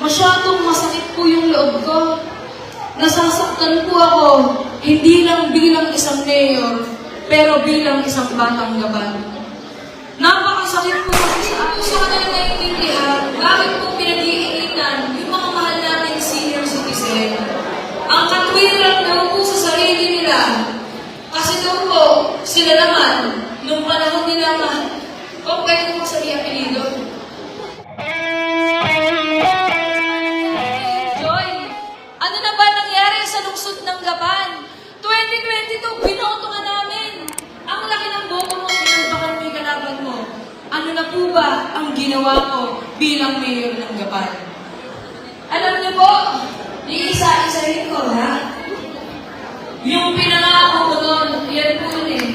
masyadong masakit po yung loob ko. Nasasaktan po ako, hindi lang bilang isang mayor, pero bilang isang batang gaban. Napakasakit po kasi ako sa kanila naiintindihan, bakit po pinag-iinitan yung mga mahal nating senior citizen. Ang katwiran daw 2022, binoto ka namin. Ang laki ng boto mo, pinagbakan mo yung kalaban mo. Ano na po ba ang ginawa ko bilang mayor ng Gapan? Alam niyo po, iisa-isahin ko, ha? Yung pinangako ko doon, yan po yun eh.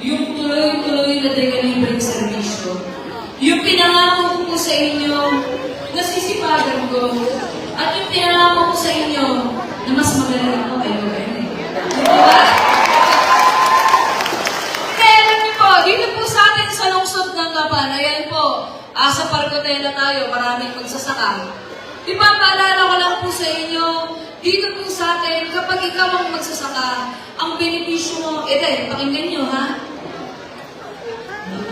Yung tuloy-tuloy na dekalibreng servisyo. Yung pinangako ko sa inyo, nasisipagan ko. At yung pinangako ko sa inyo, na mas magaling ako kayo ngayon eh. Di ba? Kaya alam niyo po, dito po sa atin sa Gapan, ayan po, ah, sa Pargotela tayo, maraming magsasaka. Di ba, ko lang po sa inyo, dito po sa atin, kapag ikaw ang magsasaka, ang benepisyo mo, ito eh, pakinggan nyo ha,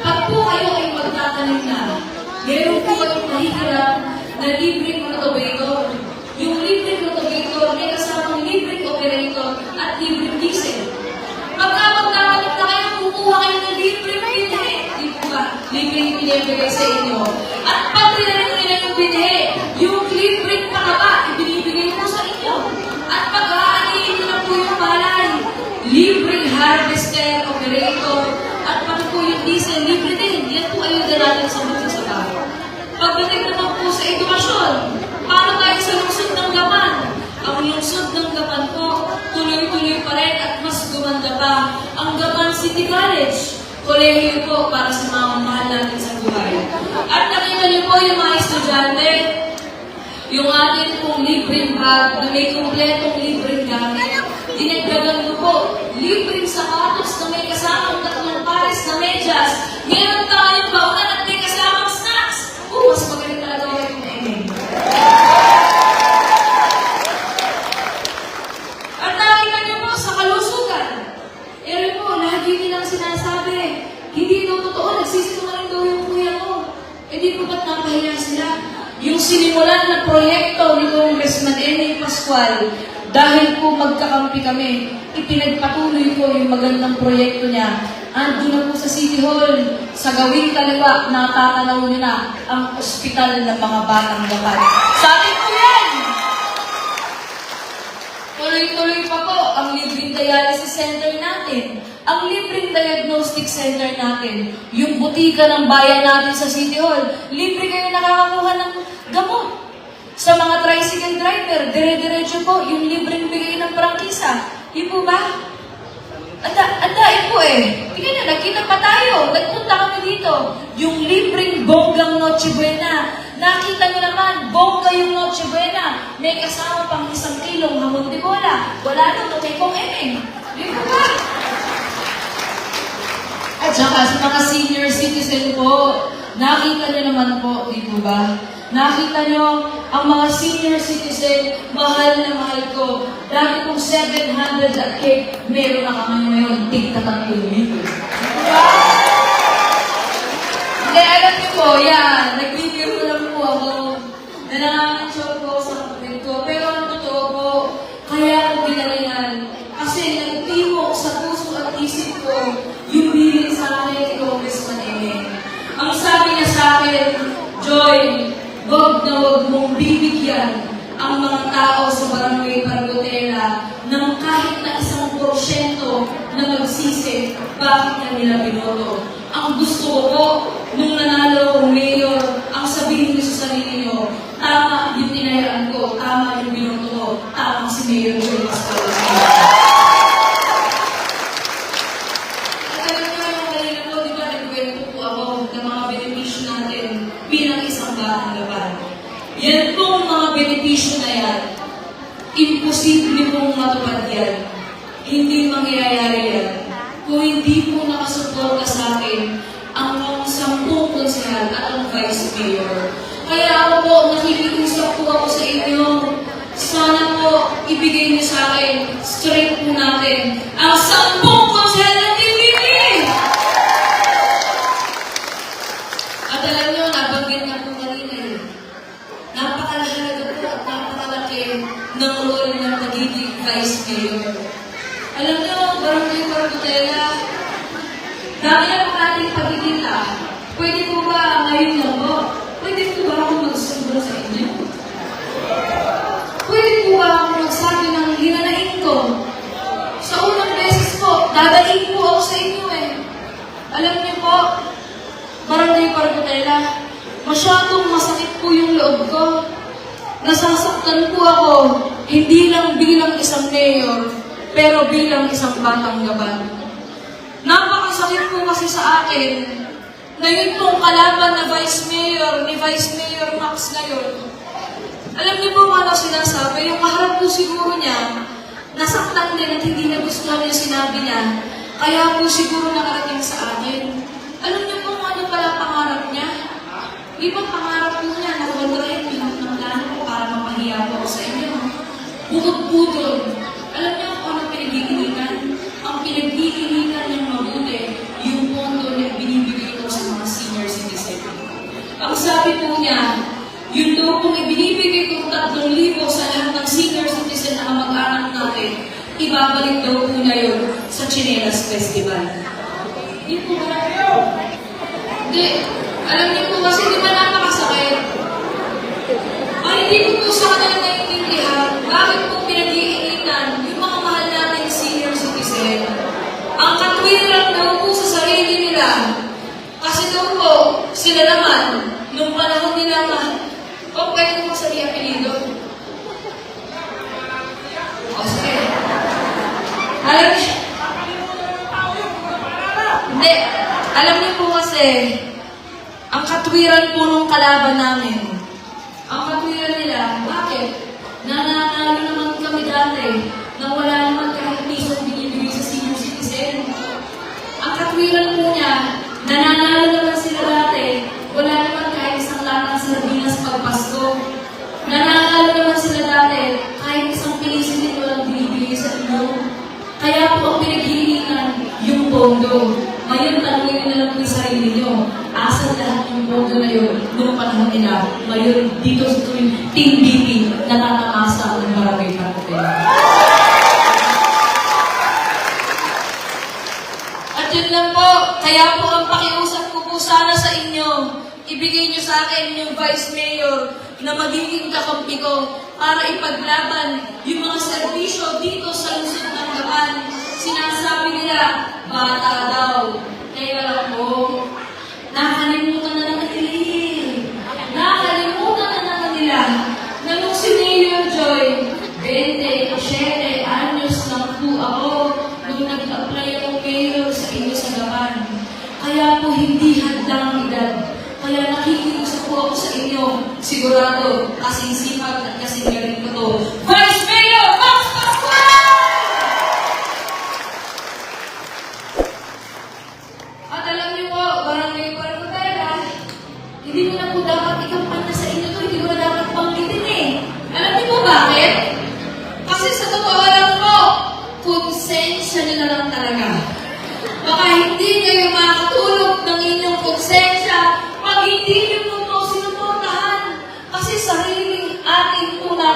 pag po kayo ay magtatanim na, meron po kayong mahihirap na libreng motivator. Yung libreng motivator may kasamang libreng operator at libreng diesel. Pagka magtatanim na kayo, kukuha kayo ng libreng binhi. Di po ba? Libreng binibigay sa inyo. At pag tinanim nila yung binhi, yung libreng pakaba, ibinibigay po sa inyo. At pag aanihin nyo na po yung palay, libreng harvester, operator, at pati po yung diesel, libre din. Yan po ayuda natin sa magsasaka. Pagdating naman po sa edukasyon, paano tayo sa lungsod ng Gapan? Ang lungsod ng Gapan po, tuloy-tuloy pa rin at mas gumanda pa ang Gapan City College. Kolehiyo po para sa mga mahal natin sa. Nakita niyo po yung mga estudyante, yung atin pong libreng bag na may kumpletong libreng gamit. Dinagdagan ko po, libreng sapatos na may kasamang tatlong pares na medyas. Meron tayong baunan at may kasamang snacks. Oh, mas magaling talaga kayo yung Emeng. At nakita niyo po sa kalusugan. Ere po, lagi nilang sinasabi, hindi daw totoo, nagsisinungaling daw yung kuya ko. Po ba't napahiya sila? Yung sinimulan na proyekto ni Congressman Amy Pascual, dahil po magkakampi kami, ipinagpatuloy ko yung magandang proyekto niya. Ando na po sa City Hall, sa gawing kaliwa, natatanaw niyo na ang ospital ng mga batang gapan. Sa atin po yan! Tuloy-tuloy pa po ang libreng dialysis center natin, ang libreng diagnostic center natin, yung butika ng bayan natin sa City Hall, libre kayo nakakakuha ng gamot. Sa mga tricycle driver, dire-diretso po yung libreng bigay ng prangkisa. Di po ba? Anda, andain po eh. Tingnan na, nagkita pa tayo. Nagpunta kami dito. Yung libreng bonggang Noche Buena. Nakita nyo naman, bongga yung Noche Buena. May kasama pang isang kilong hamon de bola. Wala nang kay Kong Emeng. Di po ba? At saka sa mga senior citizen po, nakita nyo naman po, di po ba? Nakita nyo, ang mga senior citizen, mahal na mahal ko. Dati pong 700 at cake, meron na kami ngayon, tigta 3 libo. Di ba? Hindi, alam niyo po, yan, nagbibiro lang po ako. Nanangansyon po sa kapatid ko. Pero ang totoo po, kaya ako ginalingan. Kasi nagtimo sa puso at isip ko yung bilin sa akin ni Congressman Eme. Ang sabi niya sa akin, Joy, wag na wag mong bibigyan ang mga tao sa barangay Pargotela ng kahit na isang porsyento na magsisi bakit na nila binoto. Ang gusto ko po, imposible pong matupad yan. Hindi mangyayari yan. Kung hindi po nakasuporta sa akin ang sampung konsyal at ang vice mayor. Kaya ako po, nakikiusap po ako sa inyo. Sana po, ibigay niyo sa akin, straight po natin, ang sampung konsyal ng TVP! At alam niyo, nabanggit na po kanina eh. Napakalaga po at napakalaki ng Vice Mayor. Alam niyo, Barangay Cortela, dami na po nating pagkikita. Pwede po ba ngayon lang po? Pwede po ba ako magsumbro sa inyo? Pwede po ba ako magsabi ng hinanain ko? Sa unang beses po, dadalhin po ako sa inyo eh. Alam niyo po, Barangay Pargotela, masyadong masakit po yung loob ko. Nasasaktan po ako, hindi lang bilang isang mayor, pero bilang isang batang gaban. Napakasakit po kasi sa akin na yun pong kalaban na Vice Mayor, ni Vice Mayor Max ngayon. Alam niyo po kung ano sinasabi? Yung kaharap po siguro niya, nasaktan din at hindi na gusto yung sinabi niya. Kaya po siguro nakarating sa akin. Alam niyo po kung ano pala pangarap niya? Di ba pangarap po niya na kontrahin lahat ng plano ko para mapahiya po ako sa inyo? Bukod po doon, alam niyo kung ano pinag-iinitan? Ang pinag-iinitan niyang mabuti, yung pondo na binibigay ko sa mga senior citizen. Ang sabi po niya, yun daw kung ibinibigay ko 3,000 sa lahat ng senior citizen na kamag-anak natin, ibabalik daw po na sa Chinelas Festival. Hindi po ba Hindi. Alam niyo po kasi di ba napakasakit? Ay, hindi ko po sa kanila nila. Kasi daw po, sila naman, nung panahon nila na, o pwede mo sa apelido. O sige. Alam niyo, hindi. Alam niyo po kasi, ang katwiran po nung kalaban namin, ang katwiran nila, bakit? Nananalo naman kami dati, na wala pondo. Ngayon, tanongin nyo na lang po yung sarili nyo. Asan lahat yung pondo na yun noong panahon nila? Ngayon, dito sa tuwing Team BP, natatamasa ang barangay Pagkakita. At yun lang po, kaya po ang pakiusap ko po sana sa inyo, ibigay niyo sa akin yung Vice Mayor na magiging kakampi ko para ipaglaban yung mga serbisyo dito sa Luzon ng Gapan. Sinasabi nila, bata daw. Kaya lang po, nakalimutan na naman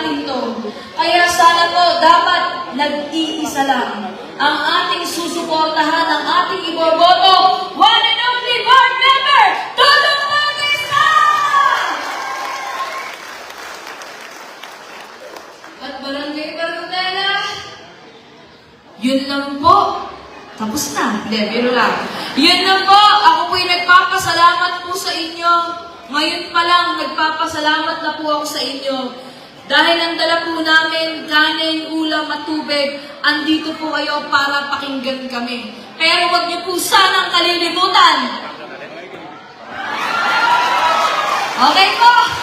natin to. Kaya sana po, dapat nag-iisa lang. Ang ating susuportahan, ang ating iboboto, one and only board member, Dodong Bautista! At Barangay Barcotela, yun lang po. Tapos na. Hindi, biro lang. Yun lang po. Ako po'y nagpapasalamat po sa inyo. Ngayon pa lang, nagpapasalamat na po ako sa inyo. Dahil ang dala po namin, kanin, ulam at tubig, andito po kayo para pakinggan kami. Pero wag niyo po sanang kalilimutan. Okay po.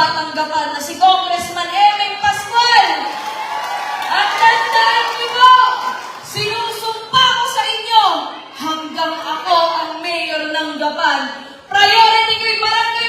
tatanggapan na si Congressman Eming Pascual. At tandaan niyo po, sinusumpa ko sa inyo hanggang ako ang mayor ng Gapan. Priority ko yung barangay